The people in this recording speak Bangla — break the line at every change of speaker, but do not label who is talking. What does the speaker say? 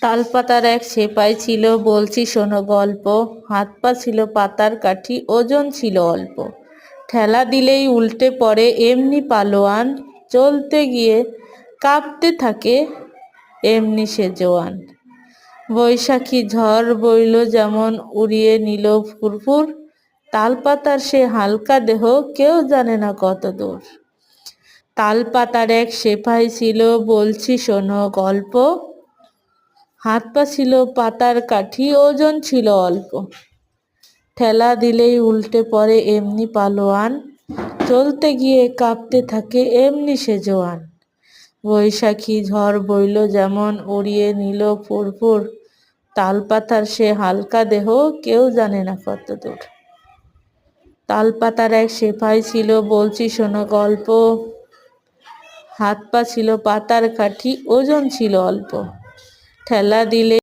তালপাতার এক সেপাই ছিল, বলছি শোনো গল্প। হাত পা ছিল পাতার কাঠি, ওজন ছিল অল্প। ঠেলা দিলেই উল্টে পড়ে এমনি পালোয়ান। চলতে গিয়ে কাঁপতে থাকে এমনি সে জোয়ান। বৈশাখী ঝড় বইল যেমন উড়িয়ে নিল ফুরফুর। তালপাতার সে হালকা দেহ, কেউ জানে না কত দূর। তালপাতার এক সেপাই ছিল, বলছি শোনো গল্প। হাত পা ছিল পাতার কাঠি, ওজন ছিল অল্প। ঠেলা দিলেই উল্টে পড়ে এমনি পালোয়ান। চলতে গিয়ে কাঁপতে থাকে এমনি সে জোয়ান। বৈশাখী ঝড় বইল যেমন উড়িয়ে নিল ফুরফুর। তালপাতার সে হালকা দেহ, কেউ জানে না কত দূর তালপাতার এক সেপাই ছিল, বলছি শোনো গল্প। হাত পা ছিল পাতার কাঠি, ওজন ছিল অল্প। ঠেলা দিলে